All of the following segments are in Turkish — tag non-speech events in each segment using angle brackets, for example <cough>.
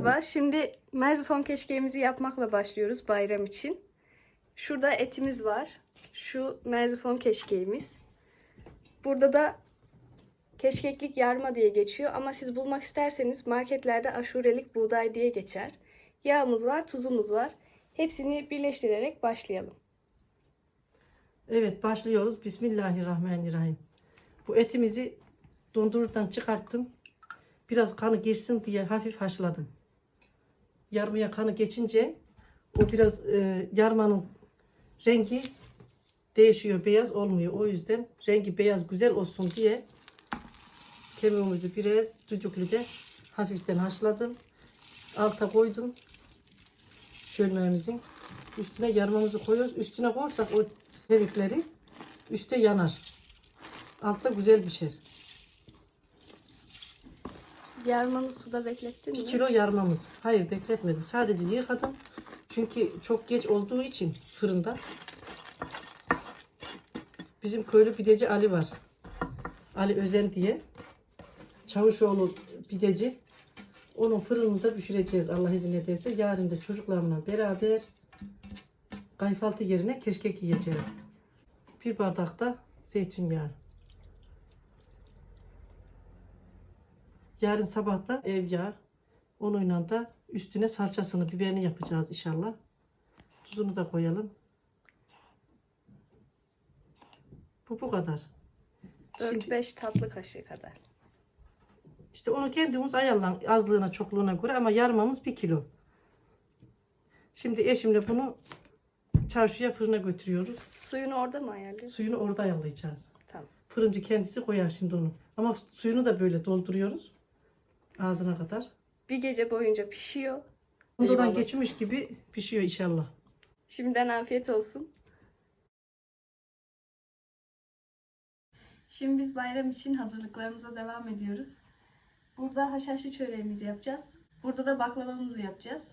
Merhaba. Şimdi merzifon keşkeğimizi yapmakla başlıyoruz bayram için. Şurada etimiz var. Şu merzifon keşkeğimiz. Burada da keşkeklik yarma diye geçiyor ama siz bulmak isterseniz marketlerde aşurelik buğday diye geçer. Yağımız var, tuzumuz var. Hepsini birleştirerek başlayalım. Evet başlıyoruz. Bismillahirrahmanirrahim. Bu etimizi dondururdan çıkarttım. Biraz kanı geçsin diye hafif haşladım. Yarmaya kanı geçince o biraz e, yarmanın rengi değişiyor. Beyaz olmuyor. O yüzden rengi beyaz güzel olsun diye kemiğimizi biraz düdüklüde hafiften haşladım. Alta koydum. Çölmemizin üstüne yarmamızı koyuyoruz. Üstüne koyarsak o kemikleri üstte yanar. Altta güzel pişer. Yarmanı suda beklettin 1 mi? kilo yarmamız. Hayır bekletmedim. Sadece yıkadım. Çünkü çok geç olduğu için fırında. Bizim köylü pideci Ali var. Ali Özen diye. Çavuşoğlu pideci. Onun fırınında pişireceğiz Allah izin ederse. Yarın da çocuklarımla beraber kayfaltı yerine keşkek yiyeceğiz. Bir bardak da zeytinyağı. Yarın sabah da ev yağı. Onunla da üstüne salçasını, biberini yapacağız inşallah. Tuzunu da koyalım. Bu bu kadar. Şimdi 4-5 tatlı kaşığı kadar. işte onu kendimiz ayarlan azlığına, çokluğuna göre ama yarmamız bir kilo. Şimdi eşimle bunu çarşıya fırına götürüyoruz. Suyunu orada mı ayarlıyorsun? Suyunu orada ayarlayacağız. Tamam. Fırıncı kendisi koyar şimdi onu. Ama suyunu da böyle dolduruyoruz. Ağzına kadar. Bir gece boyunca pişiyor. Eyvallah. geçmiş gibi pişiyor inşallah. Şimdiden afiyet olsun. Şimdi biz bayram için hazırlıklarımıza devam ediyoruz. Burada haşhaşlı çöreğimizi yapacağız. Burada da baklavamızı yapacağız.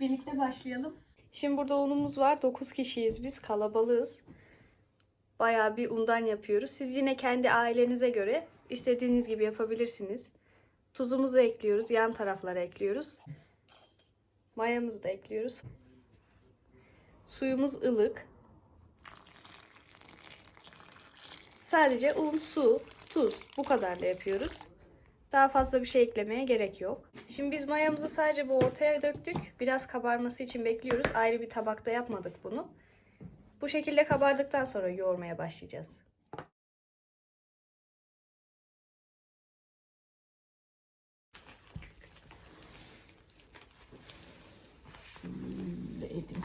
Birlikte başlayalım. Şimdi burada unumuz var. 9 kişiyiz biz. Kalabalığız. Bayağı bir undan yapıyoruz. Siz yine kendi ailenize göre istediğiniz gibi yapabilirsiniz. Tuzumuzu ekliyoruz. Yan taraflara ekliyoruz. Mayamızı da ekliyoruz. Suyumuz ılık. Sadece un, su, tuz bu kadarla yapıyoruz. Daha fazla bir şey eklemeye gerek yok. Şimdi biz mayamızı sadece bu ortaya döktük. Biraz kabarması için bekliyoruz. Ayrı bir tabakta yapmadık bunu. Bu şekilde kabardıktan sonra yoğurmaya başlayacağız. Şöyle edeyim.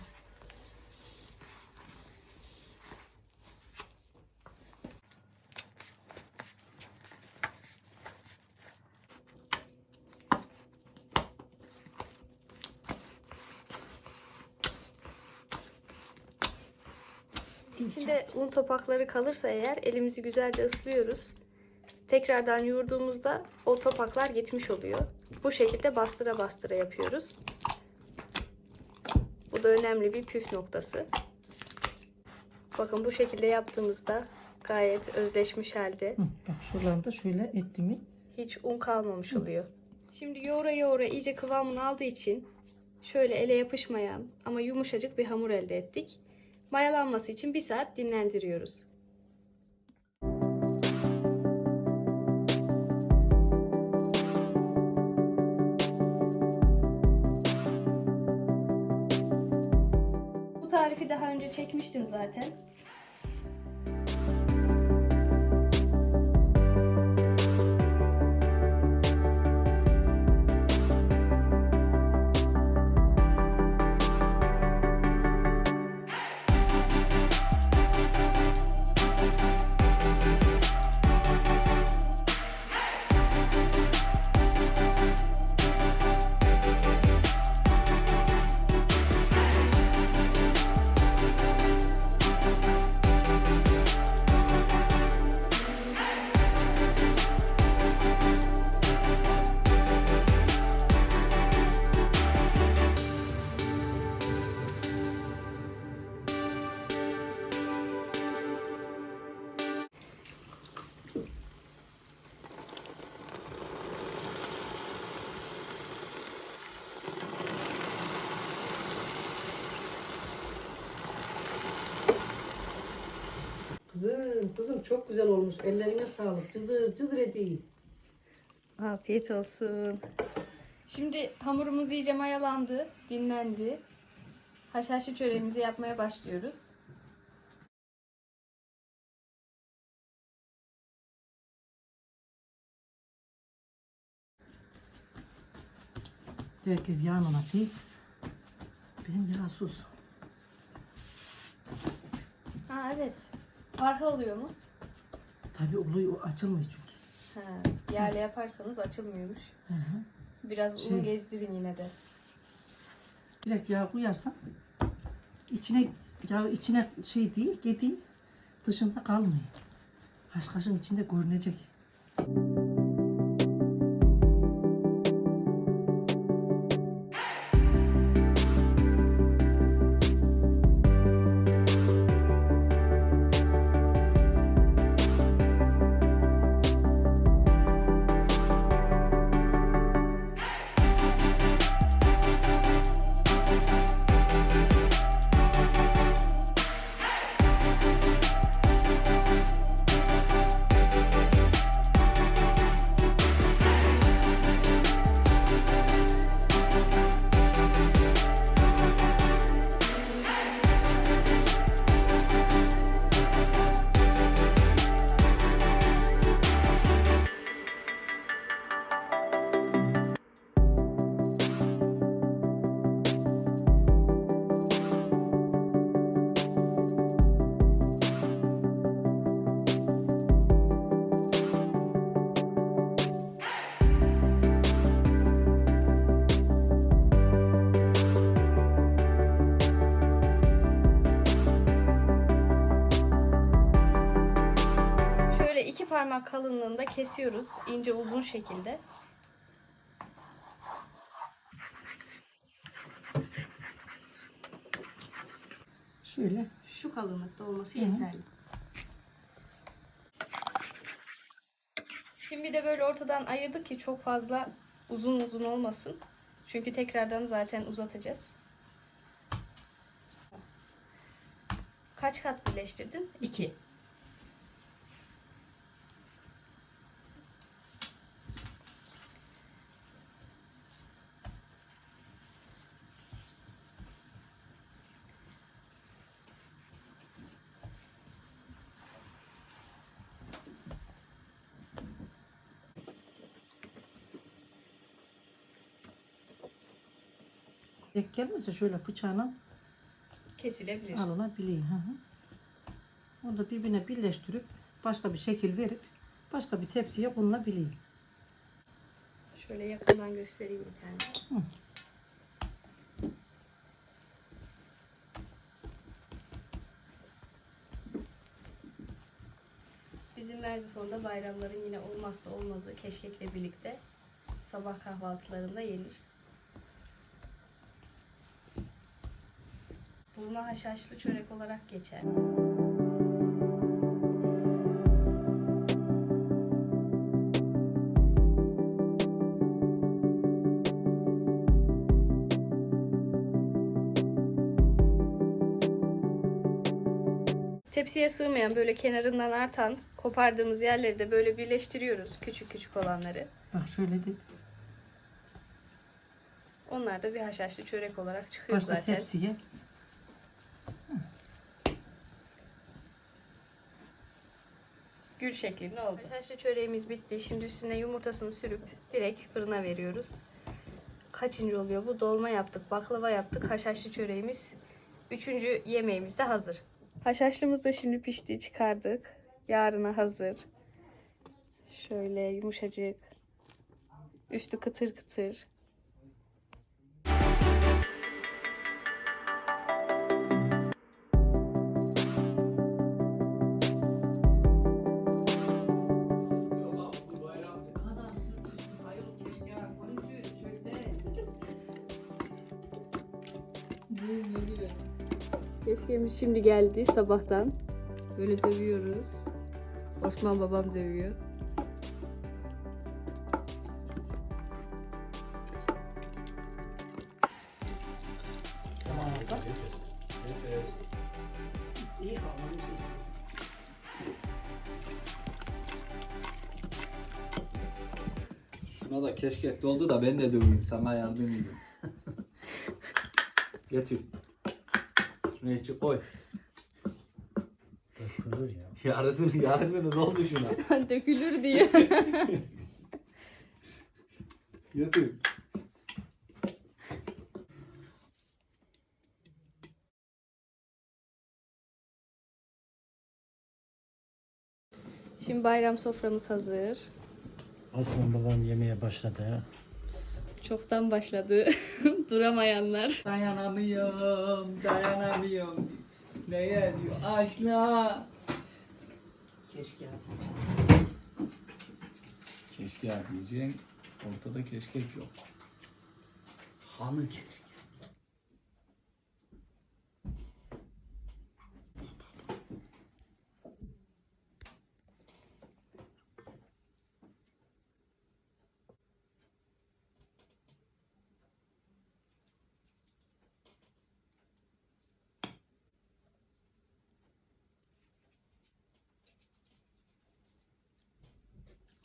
İçinde un topakları kalırsa eğer elimizi güzelce ıslıyoruz. Tekrardan yoğurduğumuzda o topaklar gitmiş oluyor. Bu şekilde bastıra bastıra yapıyoruz. Bu da önemli bir püf noktası. Bakın bu şekilde yaptığımızda gayet özleşmiş halde. Hı, bak şuradan da şöyle ettiğimi Hiç un kalmamış oluyor. Şimdi yoğura yoğura iyice kıvamını aldığı için şöyle ele yapışmayan ama yumuşacık bir hamur elde ettik. Mayalanması için bir saat dinlendiriyoruz. Bu tarifi daha önce çekmiştim zaten. Aferin kızım çok güzel olmuş. Ellerine sağlık. Cızır cızır edeyim. Afiyet olsun. Şimdi hamurumuz iyice mayalandı, dinlendi. Haşhaşlı çöreğimizi yapmaya başlıyoruz. Herkes yağını açayım. Benim yağsız. Ha evet. Farkı oluyor mu? Tabii oluyor açılmıyor çünkü. Ha, yağla yaparsanız açılmıyormuş. Hı hı. Biraz un Şey- gezdirin yine de. Direkt yağ koyarsan içine yağ içine şey değil, gedi dışında kalmıyor. Haşhaşın içinde görünecek. kalınlığında kesiyoruz. ince uzun şekilde. Şöyle. Şu kalınlıkta olması Hı. yeterli. Şimdi bir de böyle ortadan ayırdık ki çok fazla uzun uzun olmasın. Çünkü tekrardan zaten uzatacağız. Kaç kat birleştirdin? 2. Denk gelmezse şöyle bıçağla Kesilebilir. alınabiliyor. Hı hı. Onu da birbirine birleştirip başka bir şekil verip başka bir tepsiye konulabiliyor. Şöyle yakından göstereyim bir tane. Hı. Bizim Merzifon'da bayramların yine olmazsa olmazı keşkekle birlikte sabah kahvaltılarında yenir. Burma haşhaşlı çörek olarak geçer. Tepsiye sığmayan böyle kenarından artan kopardığımız yerleri de böyle birleştiriyoruz küçük küçük olanları. Bak şöyle de Onlar da bir haşhaşlı çörek olarak çıkıyor başka zaten. tepsiye Gül şeklinde oldu. Haşhaşlı çöreğimiz bitti. Şimdi üstüne yumurtasını sürüp direkt fırına veriyoruz. Kaçıncı oluyor bu? Dolma yaptık, baklava yaptık. Haşhaşlı çöreğimiz üçüncü yemeğimiz de hazır. Haşhaşlımız da şimdi pişti. Çıkardık. Yarına hazır. Şöyle yumuşacık. Üstü kıtır kıtır. Kekemiz şimdi geldi sabahtan. Böyle dövüyoruz. Osman babam dövüyor. Şuna da keşke doldu da ben de döveyim sana yardım edeyim. <laughs> Getir. Şunu içi koy. Dökülür ya. Yarısını yarısını doldu şuna. <laughs> Dökülür diye. <laughs> Getir. Şimdi bayram soframız hazır. Osman babam yemeye başladı. Çoktan başladı. <laughs> Duramayanlar. Dayanamıyorum, dayanamıyorum. Neye diyor? Aşla. Keşke Keşke diyeceksin. Ortada keşkek yok. Hanı keşke.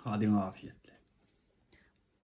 Hadi afiyetle.